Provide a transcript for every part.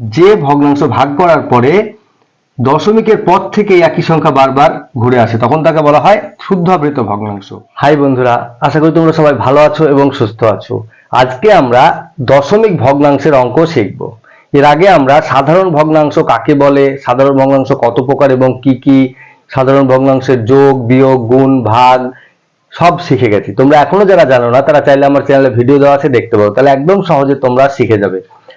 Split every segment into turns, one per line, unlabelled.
যে ভগ্নাংশ ভাগ করার পরে দশমিকের পর থেকে একই সংখ্যা বারবার ঘুরে আসে, তখন তাকে বলা হয় শুদ্ধাবৃত ভগ্নাংশ। হাই বন্ধুরা, আশা করি তোমরা সবাই ভালো আছো এবং সুস্থ আছো। আজকে আমরা দশমিক ভগ্নাংশের অঙ্ক শিখব। এর আগে আমরা সাধারণ ভগ্নাংশ কাকে বলে, সাধারণ ভগ্নাংশ কত প্রকার এবং কি কি, সাধারণ ভগ্নাংশের যোগ, বিয়োগ, গুণ, ভাগ, সব শিখে গেছি। তোমরা এখনও যারা জানো না, তারা চাইলে আমার চ্যানেলে ভিডিও দেওয়া আছে, দেখতে পাবো তাহলে একদম সহজে তোমরা শিখে যাবে।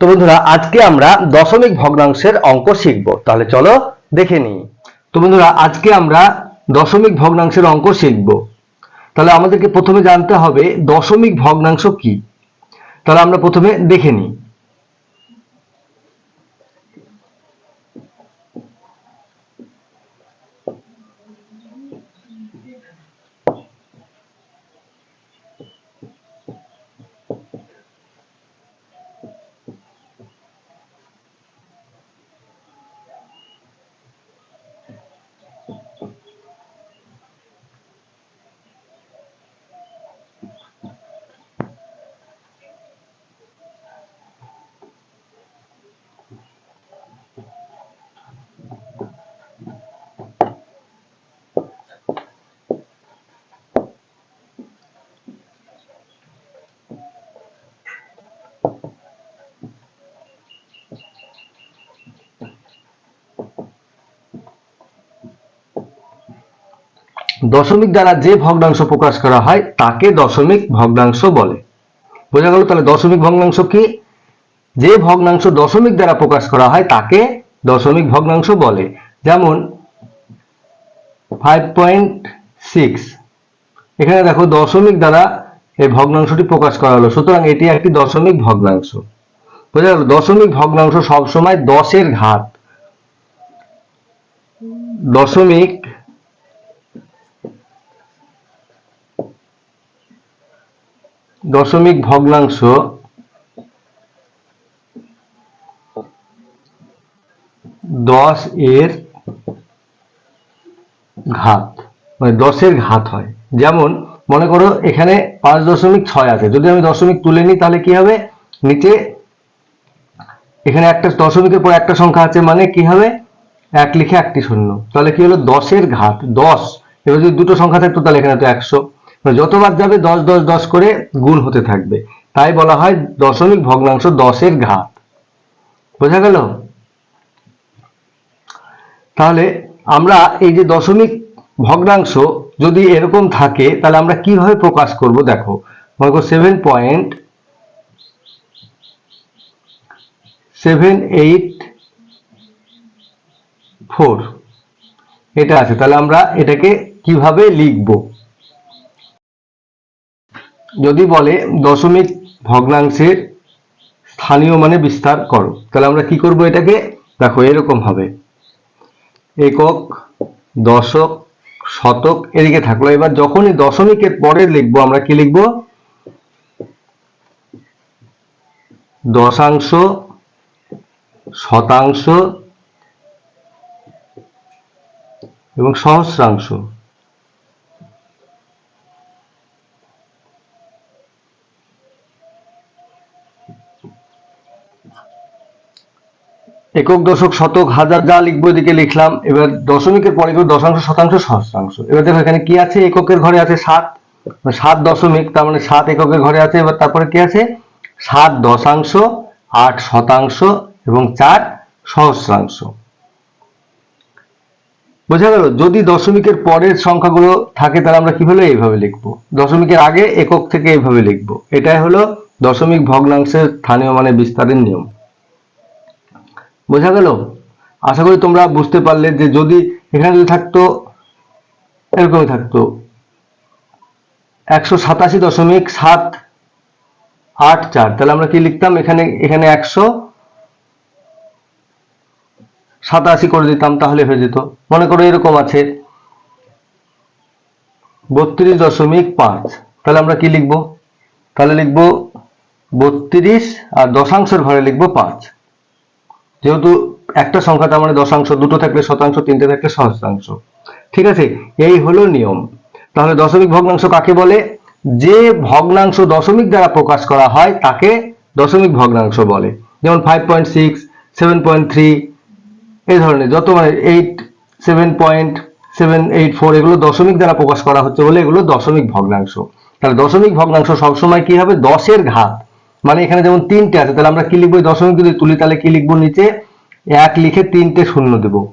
তো বন্ধুরা, আজকে আমরা দশমিক ভগ্নাংশের অঙ্ক শিখব। তাহলে চলো দেখে নিই। তো বন্ধুরা, আজকে আমরা দশমিক ভগ্নাংশের অঙ্ক শিখব। তাহলে আমাদেরকে প্রথমে জানতে হবে দশমিক ভগ্নাংশ কি। তাহলে আমরা প্রথমে দেখে নিই। দশমিক দ্বারা যে ভগ্নাংশ প্রকাশ করা হয়, তাকে দশমিক ভগ্নাংশ বলে। বোঝা গেল তাহলে দশমিক ভগ্নাংশ কি? যে ভগ্নাংশ দশমিক দ্বারা প্রকাশ করা হয়, তাকে দশমিক ভগ্নাংশ বলে। যেমন ফাইভ পয়েন্ট সিক্স এখানে দেখো দশমিক দ্বারা এই ভগ্নাংশটি প্রকাশ করা হলো। সুতরাং এটি একটি দশমিক ভগ্নাংশ। বোঝা গেল দশমিক ভগ্নাংশ সবসময় দশের ঘাত। দশমিক দশমিক ভগ্নাংশ দশ এর ঘাত মানে দশের ঘাত হয়। যেমন, মনে করো এখানে পাঁচ দশমিক ছয় আছে। যদি আমি দশমিক তুলে নিই, তাহলে কি হবে? নিচে এখানে একটা দশমিকের পর একটা সংখ্যা আছে মানে কি হবে? এক লিখে একটি শূন্য। তাহলে কি হলো? দশের ঘাত, দশ। এবার যদি দুটো সংখ্যা থাকতো, তাহলে এখানে তো একশো। যতবার যাবে দশ দশ দশ করে গুণ হতে থাকবে। তাই বলা হয় দশমিক ভগ্নাংশ দশের ঘাত। বোঝা গেল? তাহলে আমরা এই যে দশমিক ভগ্নাংশ যদি এরকম থাকে, তাহলে আমরা কীভাবে প্রকাশ করব? দেখো, মনে করো seven point seven eight four এটা আছে, তাহলে আমরা এটাকে কীভাবে লিখব? যদি বলে দশমিক ভগ্নাংশের স্থানীয় মানে বিস্তার করো, তাহলে আমরা কি করব এটাকে? দেখো, এরকম হবে। একক, দশক, শতক, এদিকে থাকল। এবার যখনই দশমিকের পরে লিখব, আমরা কি লিখব? দশাংশ, শতাংশ এবং সহস্রাংশ। একক দশক শতক হাজার যা লিখব এদিকে লিখলাম। এবার দশমিকের পরে লিখব দশাংশ, শতাংশ সহস্রাংশ এবার দেখো এখানে কি আছে? এককের ঘরে আছে সাত মানে সাত দশমিক, তার মানে সাত এককের ঘরে আছে। এবার তারপরে কি আছে? সাত দশাংশ, আট শতাংশ এবং চার সহস্রাংশ। বোঝা গেল? যদি দশমিকের পরের সংখ্যাগুলো থাকে, তাহলে আমরা কীভাবে এইভাবে লিখব? দশমিকের আগে একক থেকে এইভাবে লিখব। এটাই হলো দশমিক ভগ্নাংশের স্থানীয় মানে বিস্তারের নিয়ম। বোঝা গেল? আশা করি তোমরা বুঝতে পারলে যে যদি এখানে যদি থাকতো, এরকমই থাকতো। একশো সাতাশি দশমিক সাত আট চার। তাহলে আমরা কি লিখতাম? এখানে এখানে একশো সাতাশি করে দিতাম, তাহলে হয়ে যেত। মনে করো এরকম আছে। বত্রিশ দশমিক পাঁচ। তাহলে আমরা কি লিখব? তাহলে লিখব বত্রিশ আর দশাংশের ঘরে লিখব পাঁচ। যেহেতু একটা সংখ্যা তার মানে দশাংশ, দুটো থাকলে শতাংশ, তিনটে থাকলে সহস্রাংশ। ঠিক আছে? এই হলো নিয়ম। তাহলে দশমিক ভগ্নাংশ কাকে বলে? যে ভগ্নাংশ দশমিক দ্বারা প্রকাশ করা হয়, তাকে দশমিক ভগ্নাংশ বলে। যেমন five point six seven point three এই ধরনের। যত মানে eight seven point seven eight four এগুলো দশমিক দ্বারা প্রকাশ করা হচ্ছে বলে এগুলো দশমিক ভগ্নাংশ। তাহলে দশমিক ভগ্নাংশ সবসময় কি হবে? দশের ঘাত। মানে এখানে যেমন তিনটে আছে, তাহলে আমরা কি লিখব? দশমিক যদি তুলি, তাহলে কি লিখব নিচে? এক লিখে তিনটে শূন্য দেব।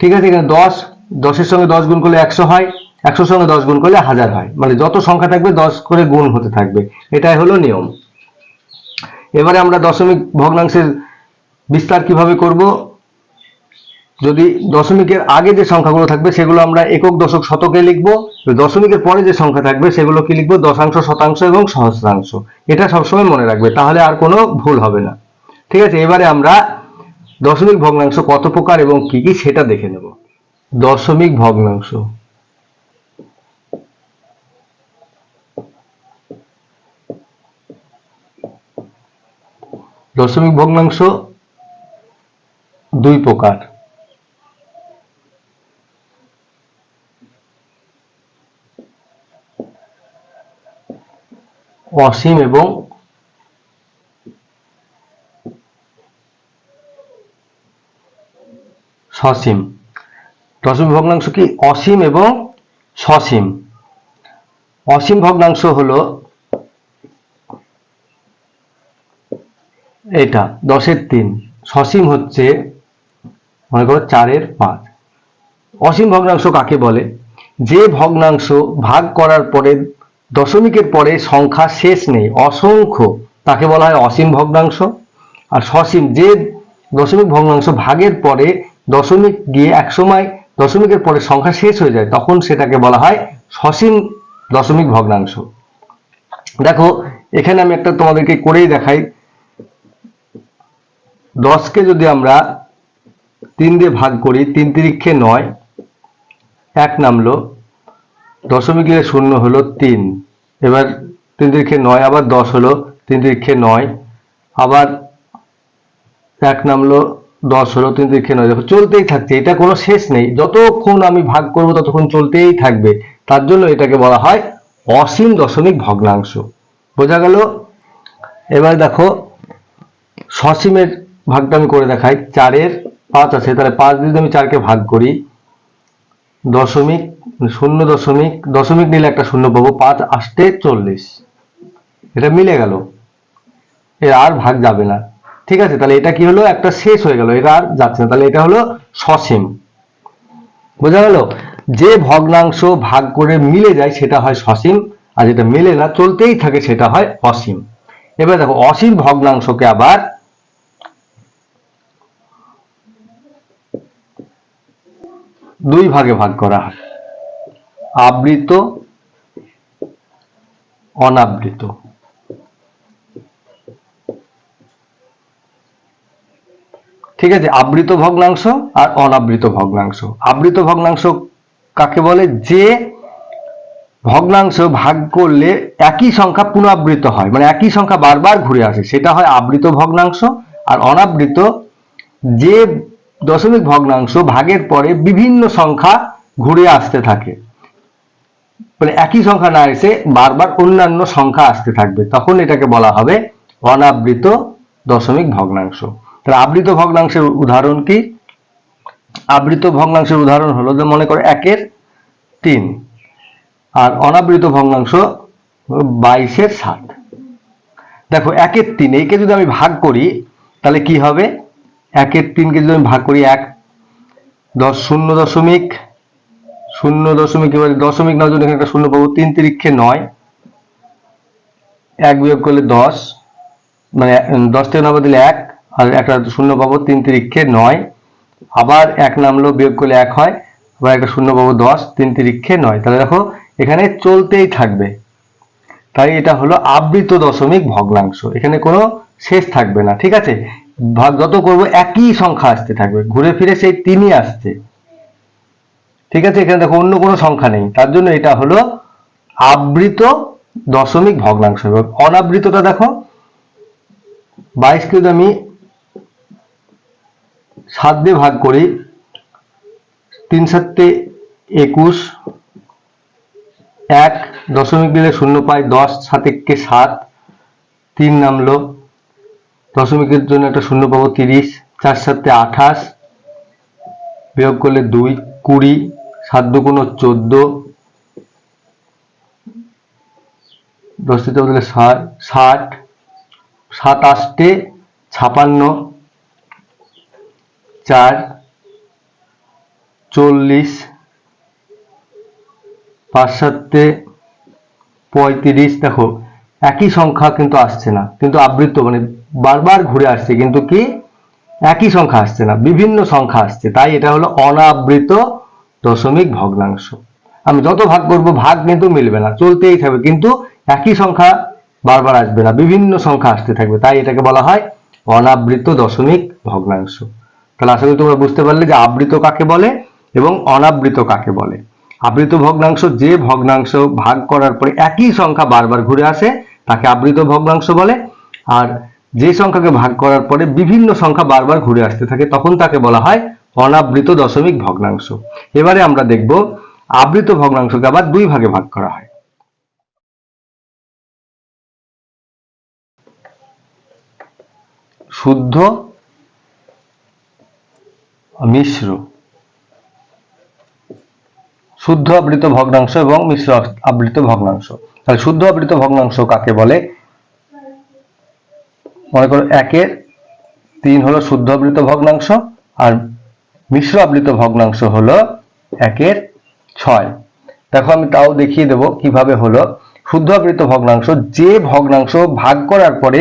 ঠিক আছে? এখানে দশ, দশের সঙ্গে দশ গুণ করলে একশো হয়, একশোর সঙ্গে দশ গুণ করলে হাজার হয়। মানে যত সংখ্যা থাকবে, দশ করে গুণ হতে থাকবে। এটাই হলো নিয়ম। এবারে আমরা দশমিক ভগ্নাংশের বিস্তার কীভাবে করব? যদি দশমিকের আগে যে সংখ্যাগুলো থাকবে, সেগুলো আমরা একক দশক শতকে লিখব। দশমিকের পরে যে সংখ্যা থাকবে, সেগুলো কি লিখব? দশাংশ, শতাংশ এবং সহস্রাংশ। এটা সবসময় মনে রাখবে, তাহলে আর কোনো ভুল হবে না। ঠিক আছে, এবারে আমরা দশমিক ভগ্নাংশ কত প্রকার এবং কি কি সেটা দেখে নেব। দশমিক ভগ্নাংশ। দশমিক ভগ্নাংশ দুই প্রকার। অসীম এবং সসীম। দশমিক ভগ্নাংশ কি অসীম এবং সসীম? অসীম ভগ্নাংশ হলো এটা, দশের তিন। সসীম হচ্ছে, মনে করো চারের পাঁচ। অসীম ভগ্নাংশ কাকে বলে? যে ভগ্নাংশ ভাগ করার পরে দশমিকের পরে সংখ্যা শেষ নেই, অসংখ্য, তাকে বলা হয় অসীম ভগ্নাংশ। আর সসীম, যে দশমিক ভগ্নাংশ ভাগের পরে দশমিক গিয়ে একসময় দশমিকের পরে সংখ্যা শেষ হয়ে যায়, তখন সেটাকে বলা হয় সসীম দশমিক ভগ্নাংশ। দেখো, এখানে আমি একটা তোমাদেরকে করেই দেখাই। দশকে যদি আমরা তিন দিয়ে ভাগ করি, তিন তিরিক্ষে নয়, এক নামলো। দশমিকের শূন্য হলো তিন। এবার তিন তিরিক্ষে নয়, আবার দশ হলো তিন তিরিক্ষে নয়, আবার এক নামলো দশ হলো তিন তিরিক্ষে নয়। দেখো, চলতেই থাকছে, এটা কোনো শেষ নেই। যতক্ষণ আমি ভাগ করব, ততক্ষণ চলতেই থাকবে। তার জন্য এটাকে বলা হয় অসীম দশমিক ভগ্নাংশ। বোঝা গেল? এবার দেখো, সসীমের ভাগটা আমি করে দেখাই। চারের পাঁচ আছে, তাহলে পাঁচ দিয়ে আমি চারকে ভাগ করি, দশমিক শূন্য দশমিক দশমিক নিলে একটা শূন্য পাবো, পাঁচ আসতে চল্লিশ। এটা মিলে গেল। এর আর ভাগ যাবে না। ঠিক আছে, তাহলে এটা কি হলো? একটা শেষ হয়ে গেল, এটা আর যাচ্ছে না। তাহলে এটা হলো সসীম। বোঝা গেল? যে ভগ্নাংশ ভাগ করে মিলে যায়, সেটা হয় সসীম, আর যেটা মেলে না, চলতেই থাকে, সেটা হয় অসীম। এবার দেখো, অসীম ভগ্নাংশকে আবার দুই ভাগে ভাগ করা হয়। আবৃত, অনাবৃত। ঠিক আছে, আবৃত ভগ্নাংশ আর অনাবৃত ভগ্নাংশ। আবৃত ভগ্নাংশ কাকে বলে? যে ভগ্নাংশ ভাগ করলে একই সংখ্যা পুনরাবৃত হয় মানে একই সংখ্যা বারবার ঘুরে আসে। সেটা হয় আবৃত ভগ্নাংশ আর অনাবৃত যে দশমিক ভগ্নাংশ ভাগের পরে বিভিন্ন সংখ্যা ঘুরে আসতে থাকে। মানে একই সংখ্যা না এসে বারবার অন্যান্য সংখ্যা আসতে থাকবে, তখন এটাকে বলা হবে অনাবৃত দশমিক ভগ্নাংশ। তাহলে আবৃত ভগ্নাংশের উদাহরণ কি? আবৃত ভগ্নাংশের উদাহরণ হলো যে মনে করো একের তিন, আর অনাবৃত ভগ্নাংশ বাইশের সাত। দেখো, একের তিন, একে যদি আমি ভাগ করি, তাহলে কি হবে? একের তিনকে যদি আমি ভাগ করি এক, দশ শূন্য দশমিক শূন্য দশমিক এবারে দশমিক নয় জন্য এখানে একটা শূন্য পাবো, তিন তিরিক্ষে নয়, এক বিয়োগ করলে দশ মানে দশ থেকে নয় দিলে এক, আর একটা শূন্য পাবো, তিন তিরিক্ষে নয়, আবার এক নামলো, বিয়োগ করলে এক হয়, আবার একটা শূন্য পাবো, দশ, তিন তিরিক্ষে নয়। তাহলে দেখো, এখানে চলতেই থাকবে। তাই এটা হলো আবৃত দশমিক ভগ্নাংশ। এখানে কোনো শেষ থাকবে না, ঠিক আছে? ভাগ যত করব একই সংখ্যা আসতে থাকবে। ঘুরে ফিরে সেই তিনই আসছে। ঠিক আছে? এখানে দেখো অন্য কোনো সংখ্যা নেই। তার জন্য এটা হলো আবৃত দশমিক ভগ্নাংশ। অনাবৃতটা দেখো। বাইশকে যদি আমি সাত দিয়ে ভাগ করি। তিন সাতে একুশ, এক দশমিক দিলে শূন্য পাই, দশ সাতেককে সাত, তিন নামলো। দশমিকের জন্য একটা শূন্য পাবো তিরিশ, চার সাতে আঠাশ, বিয়োগ করলে দুই, কুড়ি সাত দুগুণ চোদ্দ, দশ দিতে বদলে ষাট ষাট সাত আষ্টে ছাপান্ন, চার, চল্লিশ সাতে পঁয়ত্রিশ। দেখো, একই সংখ্যা কিন্তু আসছে না, কিন্তু আবৃত্ত মানে বারবার ঘুরে আসছে, কিন্তু কি? একই সংখ্যা আসছে না, বিভিন্ন সংখ্যা আসছে, তাই এটা হলো অনাবৃত দশমিক ভগ্নাংশ। আমি যত ভাগ করব, ভাগ কিন্তু মিলবে না, চলতেই থাকবে। কিন্তু একই সংখ্যা বারবার আসবে না, বিভিন্ন সংখ্যা আসতে থাকবে। তাই এটাকে বলা হয় অনাবৃত দশমিক ভগ্নাংশ। তাহলে আশা করি তোমরা বুঝতে পারলে যে আবৃত কাকে বলে এবং অনাবৃত কাকে বলে। আবৃত ভগ্নাংশ যে ভগ্নাংশ ভাগ করার পরে একই সংখ্যা বারবার ঘুরে আসে, তাকে আবৃত ভগ্নাংশ বলে। আর যে সংখ্যাকে ভাগ করার পরে বিভিন্ন সংখ্যা বারবার ঘুরে আসতে থাকে, তখন তাকে বলা হয় অনাবৃত দশমিক ভগ্নাংশ। এবারে আমরা দেখব আবৃত ভগ্নাংশকে আবার দুই ভাগে ভাগ করা হয়। শুদ্ধ মিশ্র। শুদ্ধ আবৃত ভগ্নাংশ এবং মিশ্র আবৃত ভগ্নাংশ। তাহলে শুদ্ধ আবৃত ভগ্নাংশ কাকে বলে? মনে করো একের তিন হলো শুদ্ধ আবৃত ভগ্নাংশ আর মিশ্র আবৃত ভগ্নাংশ হলো একের ছয়। দেখো, আমি তাও দেখিয়ে দেব কীভাবে হলো। শুদ্ধ আবৃত ভগ্নাংশ, যে ভগ্নাংশ ভাগ করার পরে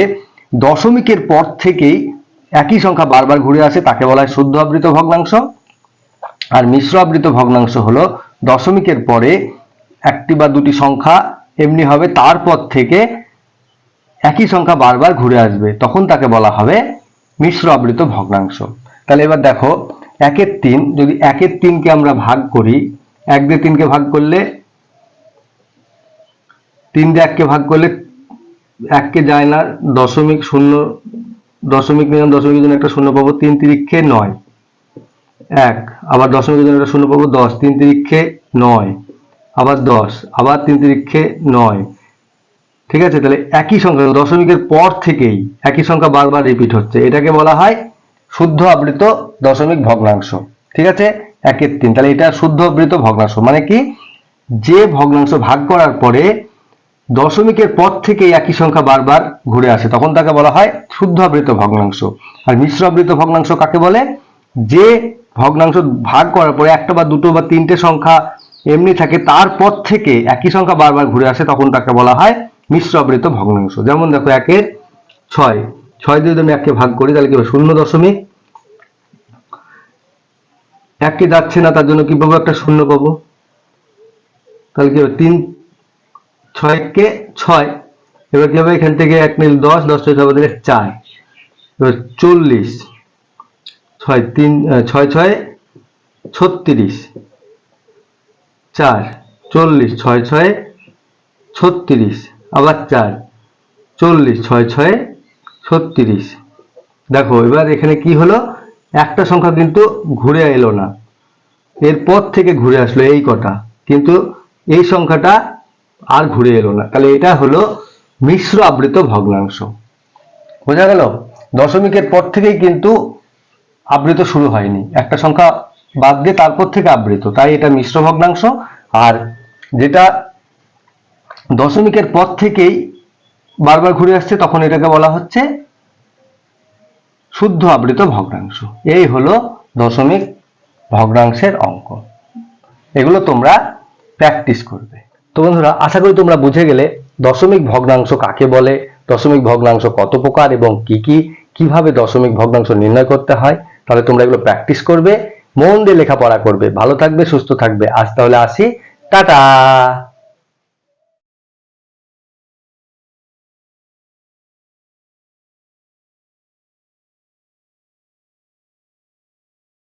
দশমিকের পর থেকেই একই সংখ্যা বারবার ঘুরে আসে, তাকে বলা হয় শুদ্ধ আবৃত ভগ্নাংশ। আর মিশ্র আবৃত ভগ্নাংশ হলো দশমিকের পরে একটি বা দুটি সংখ্যা এমনি হবে, তারপর থেকে একই সংখ্যা বারবার ঘুরে আসবে। তখন তাকে বলা হবে মিশ্র আবৃত ভগ্নাংশ। তাহলে এবার দেখো একের তিন, যদি একের তিনকে আমরা ভাগ করি, এক দিয়ে তিনকে ভাগ করলে, তিন দিয়ে এককে ভাগ করলে এককে যায় না, দশমিক শূন্য, দশমিক নিলাম দশমিকের জন্য একটা শূন্য পাবো, তিন তিরিক্ষে নয়। এক, আবার দশমিকের জন্য একটা শূন্য পাবো, দশ, তিন তিরিক্ষে নয়, আবার দশ, আবার তিন তিরিক্ষে নয়। ঠিক আছে? তাহলে একই সংখ্যা, দশমিকের পর থেকেই একই সংখ্যা বারবার রিপিট হচ্ছে। এটাকে বলা হয় শুদ্ধ আবৃত দশমিক ভগ্নাংশ। ঠিক আছে? একের তিন। তাহলে এটা শুদ্ধ আবৃত ভগ্নাংশ। মানে কি? যে ভগ্নাংশ ভাগ করার পরে দশমিকের পর থেকে একই সংখ্যা বারবার ঘুরে আসে। তখন তাকে বলা হয় শুদ্ধ আবৃত ভগ্নাংশ। আর মিশ্র আবৃত ভগ্নাংশ কাকে বলে? যে ভগ্নাংশ ভাগ করার পরে একটা বা দুটো বা তিনটে সংখ্যা এমনি থাকে, তারপর থেকে একই সংখ্যা বারবার ঘুরে আসে, তখন তাকে বলা হয় মিশ্র আবৃত ভগ্নাংশ। যেমন দেখো, একের ছয়। ছয় দিয়ে যদি আমি এককে ভাগ করি তাহলে কি হবে? শূন্য দশমিক এককে যাচ্ছে না, তার জন্য কি পাবো? একটা শূন্য পাবো। তাহলে কি হবে? তিন ছয়কে ছয়। এবার কি হবে? এখান থেকে এক মিল দশ দশ ছয় হবে চার। এবার চল্লিশ, ছয় তিন ছয় ছয় ছত্রিশ, চার, চল্লিশ, ছয় ছয় ছত্রিশ, আবার চার, চল্লিশ, ছয় ছয় ছত্রিশ। দেখো, এবার এখানে কি হলো? একটা সংখ্যা কিন্তু ঘুরে এলো না। এরপর থেকে ঘুরে আসলো এই কটা। কিন্তু এই সংখ্যাটা আর ঘুরে এলো না। তাহলে এটা হলো মিশ্র আবৃত ভগ্নাংশ। বোঝা গেল? দশমিকের পর থেকেই কিন্তু আবৃত শুরু হয়নি। একটা সংখ্যা বাদ দিয়ে তারপর থেকে আবৃত। তাই এটা মিশ্র ভগ্নাংশ। আর যেটা দশমিকের পর থেকেই বারবার ঘুরে আসছে, তখন এটাকে বলা হচ্ছে শুদ্ধ আবৃত ভগ্নাংশ। এই হলো দশমিক ভগ্নাংশের অঙ্ক। এগুলো তোমরা প্র্যাকটিস করবে। তো বন্ধুরা, আশা করি তোমরা বুঝে গেলে দশমিক ভগ্নাংশ কাকে বলে, দশমিক ভগ্নাংশ কত প্রকার এবং কি কি, কীভাবে দশমিক ভগ্নাংশ নির্ণয় করতে হয়, তাহলে তোমরা এগুলো প্র্যাকটিস করবে, মন দিয়ে লেখাপড়া করবে। ভালো থাকবে, সুস্থ থাকবে। আজ তাহলে আসি। টাটা!